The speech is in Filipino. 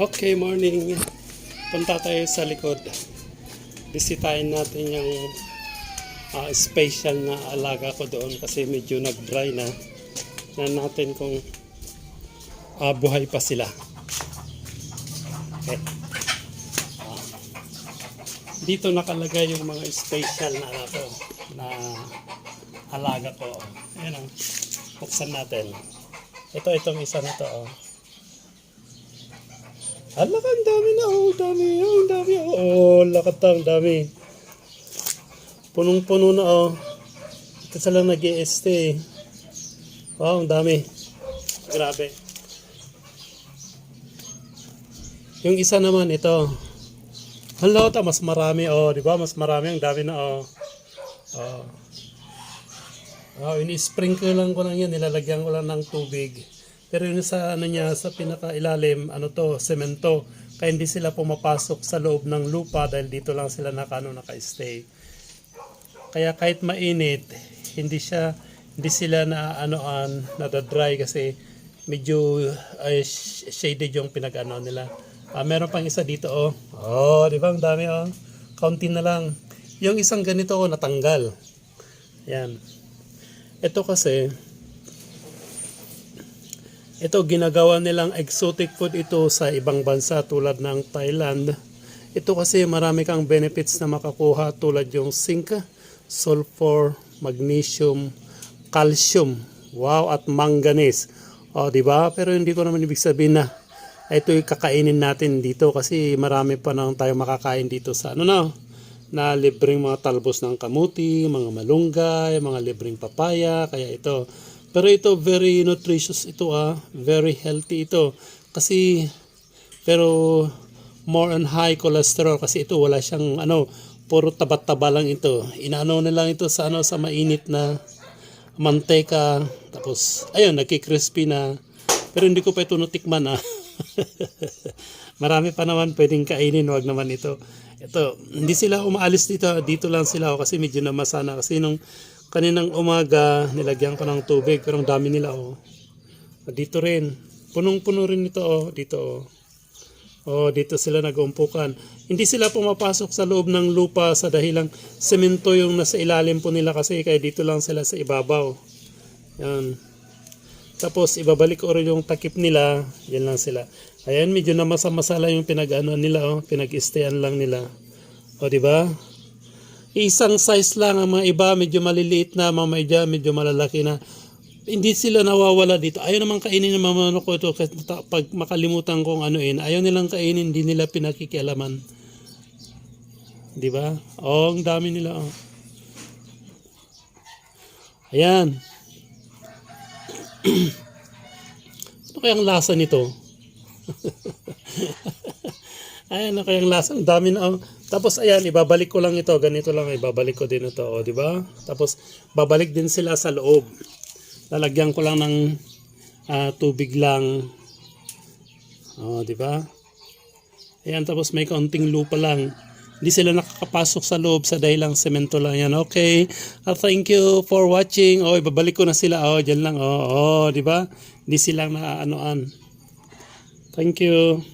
Okay, morning. Punta tayo sa likod. Bisitahin natin yung ah, special na alaga ko doon kasi medyo nag-dry na. Tignan natin kung ah, buhay pa sila. Okay. Ah. dito nakalagay yung mga special na ano to, na alaga ko. Ayan o. Buksan natin. Ito, itong isa na to. Oh. Ala ang dami na, oh, dami, oh, dami, oh, oh, lakat ang dami. Punong-puno na, oh. Ito sila nag eh. Wow, ang dami. Grabe. Yung isa naman, ito. Hala, ta, mas marami, oh, di ba? Mas marami, ang dami na, oh. Oh. Oh, ini-sprinkle lang ko lang yan, nilalagyan ko lang ng tubig. Pero yun sa ano niya, sa pinakailalim, ano to, semento. Kaya hindi sila pumapasok sa loob ng lupa dahil dito lang sila nakano naka-stay. Kaya kahit mainit, hindi siya hindi sila na anoan, nadadry kasi medyo sh- shaded yung pinag-ano nila. Ah, meron pang isa dito oh. Oh, di ba? Ang dami oh. Kaunti na lang. Yung isang ganito oh, natanggal. Yan. Ito kasi, ito ginagawa nilang exotic food ito sa ibang bansa tulad ng Thailand. Ito kasi marami kang benefits na makakuha tulad yung zinc, sulfur, magnesium, calcium, wow at manganese. O, di ba? Pero hindi ko naman ibig sabihin na ito yung kakainin natin dito kasi marami pa nang tayo makakain dito sa ano na na libreng mga talbos ng kamuti, mga malunggay, mga libreng papaya, kaya ito. Pero ito very nutritious ito ah, very healthy ito. Kasi pero more on high cholesterol kasi ito wala siyang ano, puro tabat-taba lang ito. Inaano na lang ito sa ano sa mainit na manteka tapos ayun nagki-crispy na pero hindi ko pa ito natikman ah. Marami pa naman pwedeng kainin, wag naman ito. Ito, hindi sila umaalis dito, dito lang sila oh, kasi medyo namasana kasi nung kaninang umaga nilagyan ko ng tubig pero ang dami nila oh. Dito rin. Punong-puno rin ito oh, dito oh. Oh, dito sila nag-umpukan. Hindi sila pumapasok sa loob ng lupa sa dahilang semento yung nasa ilalim po nila kasi kaya dito lang sila sa ibabaw. Yan. Tapos ibabalik rin yung takip nila, yan lang sila. Ayan, medyo na masama-masala yung pinag-ano nila, oh, pinag-stayan lang nila. O, di ba? Isang size lang ang mga iba, medyo maliliit na, mga medyo, medyo malalaki na. Hindi sila nawawala dito. Ayaw naman kainin ng mga ano ko ito kasi pag makalimutan kong anuin. Ayaw nilang kainin, hindi nila pinakikialaman. Di ba? Oh, ang dami nila. Oh. Ayan. ano kayang lasa nito? Ayan, ano kayang lasa? Ang dami na. oh. Tapos ayan, ibabalik ko lang ito. Ganito lang, ibabalik ko din ito. O, di ba? Tapos, babalik din sila sa loob. Lalagyan ko lang ng ah, tubig lang. O, di ba? Ayan, tapos may kaunting lupa lang. Hindi sila nakakapasok sa loob sa dahilang semento lang yan. Okay. Ah, thank you for watching. Oh, ibabalik ko na sila. Oh, diyan lang. Oh, oh, di ba? Hindi sila na anoan. Thank you.